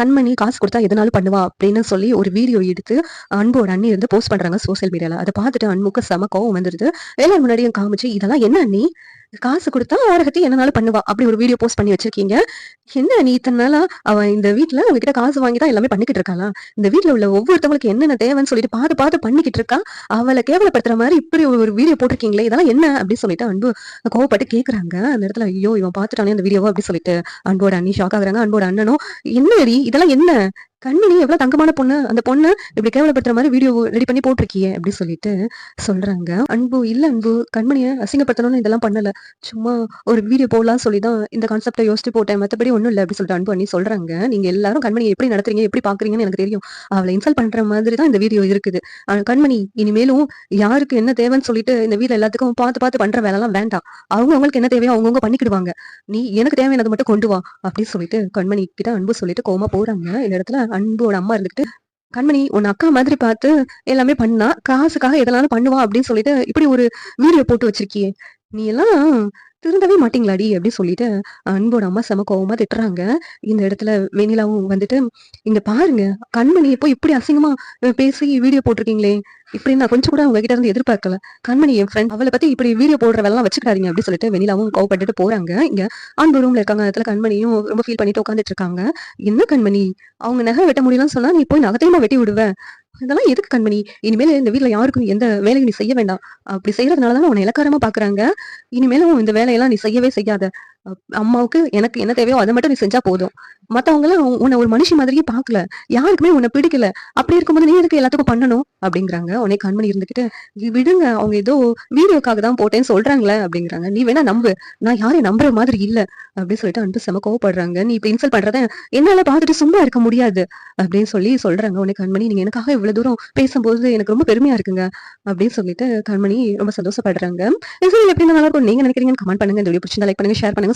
கண்மணி காசு கொடுத்தா எதனாலும் பண்ணுவா அப்படின்னு சொல்லி ஒரு வீடியோ எடுத்து அன்போட அண்ணி இருந்து போஸ்ட் பண்றாங்க சோசியல் மீடியால அதை பார்த்துட்டு அன்புக்கு செம கோவம் வந்துருது. எல்லாரும் முன்னாடியும் காமிச்சு இதெல்லாம் என்ன அண்ணி? காசு கொடுத்தா ஓரகத்தை என்னனாலும் பண்ணுவா. அப்படி ஒரு வீடியோ போஸ்ட் பண்ணி வச்சிருக்கீங்க. என்ன நீ இத்தனை நாளா அவன் இந்த வீட்டுல உங்ககிட்ட காசு வாங்கி தான் எல்லாமே பண்ணிக்கிட்டு இருக்காளா? இந்த வீட்டுல உள்ள ஒவ்வொருத்தவங்களுக்கு என்னென்ன தேவைன்னு சொல்லிட்டு பார்த்து பார்த்து பண்ணிக்கிட்டு இருக்கா? அவளை கேவலப்படுத்துற மாதிரி இப்படி ஒரு வீடியோ போட்டிருக்கீங்களே இதெல்லாம் என்ன அப்படின்னு சொல்லிட்டு அன்பு கோவப்பட்டு கேக்குறாங்க. அந்த இடத்துல ஐயோ இவன் பார்த்துட்டானே அந்த வீடியோவா அப்படின்னு சொல்லிட்டு அன்போட அண்ணி ஷாக் ஆகுறாங்க. அன்போட அண்ணனும் என்னடி இதெல்லாம் என்ன? கண்மணி எவ்வளோ தங்கமான பொண்ணு. அந்த பொண்ணு இப்படி கேவலப்படுத்துற மாதிரி வீடியோ ரெடி பண்ணி போட்டிருக்கியே அப்படின்னு சொல்லிட்டு சொல்றாங்க. அன்பு இல்ல அன்பு கண்மணியை அசிங்கப்படுத்தணும்னு இதெல்லாம் பண்ணல. சும்மா ஒரு வீடியோ போடலாம் சொல்லி தான் இந்த கான்செப்டை யோசிச்சு போட்டேன். மற்றபடி ஒன்றும் இல்ல அப்படின்னு சொல்லிட்டு அன்பு பண்ணி சொல்றாங்க. நீங்க எல்லாரும் கண்மணியை எப்படி நடத்துறீங்க எப்படி பாக்குறீங்கன்னு எனக்கு தெரியும். அவளை இன்சல்ட் பண்ற மாதிரி தான் இந்த வீடியோ இருக்குது. கண்மணி இனிமேலும் யாருக்கு என்ன தேவைன்னு சொல்லிட்டு இந்த வீட்டில் எல்லாத்துக்கும் பார்த்து பார்த்து பண்ற வேலைலாம் வேண்டாம். அவங்க அவங்களுக்கு என்ன தேவையோ அவங்கவுங்க பண்ணிக்கிடுவாங்க. நீ எனக்கு தேவையானது மட்டும் கொண்டு வா அப்படின்னு சொல்லிட்டு கண்மணி கிட்ட அன்பு சொல்லிட்டு கோமா போறாங்க. இந்த இடத்துல அன்போட அம்மா இருந்துகிட்டு கண்மணி உன் அக்கா மாதிரி பார்த்து எல்லாமே பண்ணா காசுக்காக எதனாலும் பண்ணுவா அப்படின்னு சொல்லிட்டு இப்படி ஒரு வீடியோ போட்டு வச்சிருக்கியே. நீ எல்லாம் திருந்தவே மாட்டீங்களாடி அப்படின்னு சொல்லிட்டு அன்போட அம்மா செம கோவமா திட்டுறாங்க. இந்த இடத்துல வெண்ணிலாவும் வந்துட்டு இங்க பாருங்க கண்மணி இப்போ இப்படி அசிங்கமா பேசி வீடியோ போட்டிருக்கீங்களே இப்படி நான் கொஞ்சம் கூட உங்ககிட்ட இருந்து எதிர்பார்க்கல. கண்மணி என் ஃப்ரெண்ட் அவளை பத்தி இப்படி வீடியோ போடுற வேலைலாம் வச்சுக்காதீங்க அப்படின்னு சொல்லிட்டு வெண்ணிலாவும் கோவப்பட்டுட்டு போறாங்க. இங்க அன்பு ரூம்ல இருக்காங்க. அந்த இடத்துல கண்மணியும் ரொம்ப ஃபீல் பண்ணிட்டு உட்காந்துட்டு இருக்காங்க. என்ன கண்மணி? அவங்க நகை வெட்ட முடியலன்னு சொன்னா நீ போய் நகத்தையுமா வெட்டி விடுவ. இதெல்லாம் எதுக்கு கண்மணி? இனிமேல் இந்த வீட்ல யாருக்கும் எந்த வேலையும் நீ செய்ய வேண்டாம். அப்படி செய்யறதுனாலதான் உன்னை இலக்காரமா பாக்குறாங்க. இனிமேலும் இந்த வேலையெல்லாம் நீ செய்யவே செய்யாத. அம்மாவுக்கு எனக்கு என்ன தேவையோ அதை மட்டும் நீ செஞ்சா போதும். மத்தவங்கள உன்னை ஒரு மனுஷி மாதிரியே பாக்கல யாருக்குமே உன்னை பிடிக்கல. அப்படி இருக்கும்போது நீ எதுக்கு எல்லாத்துக்கும் பண்ணணும்? அப்படிங்கிறாங்க. உன்னை கண்மணி இருந்துகிட்டு விடுங்க. அவங்க ஏதோ வீடியோக்காக தான் போட்டேன்னு சொல்றாங்களே அப்படிங்கிறாங்க. நீ வேணா நம்பு. நான் யாரையும் நம்புற மாதிரி இல்ல. அப்படின்னு சொல்லிட்டு அன்பு செம கோவப்படுறாங்க. நீ இப்ப இன்சல்ட் பண்றத என்னால பார்த்துட்டு சும்மா இருக்க முடியாது. அப்படின்னு சொல்லி சொல்றாங்க. உனக்கு கண்மணி நீங்க எனக்காக இவ்வளவு தூரம் பேசும்போது எனக்கு ரொம்ப பெருமையா இருக்குங்க. அப்படின்னு சொல்லிட்டு கண்மணி ரொம்ப சந்தோஷப்படுறாங்க. எப்படி நல்லா இருக்கும். நீங்க நினைக்கிறீங்கன்னு கமெண்ட் பண்ணுங்க. இந்த வீடியோ பிடிச்சிருந்தா லைக் பண்ணுங்க ஷேர் பண்ணுங்க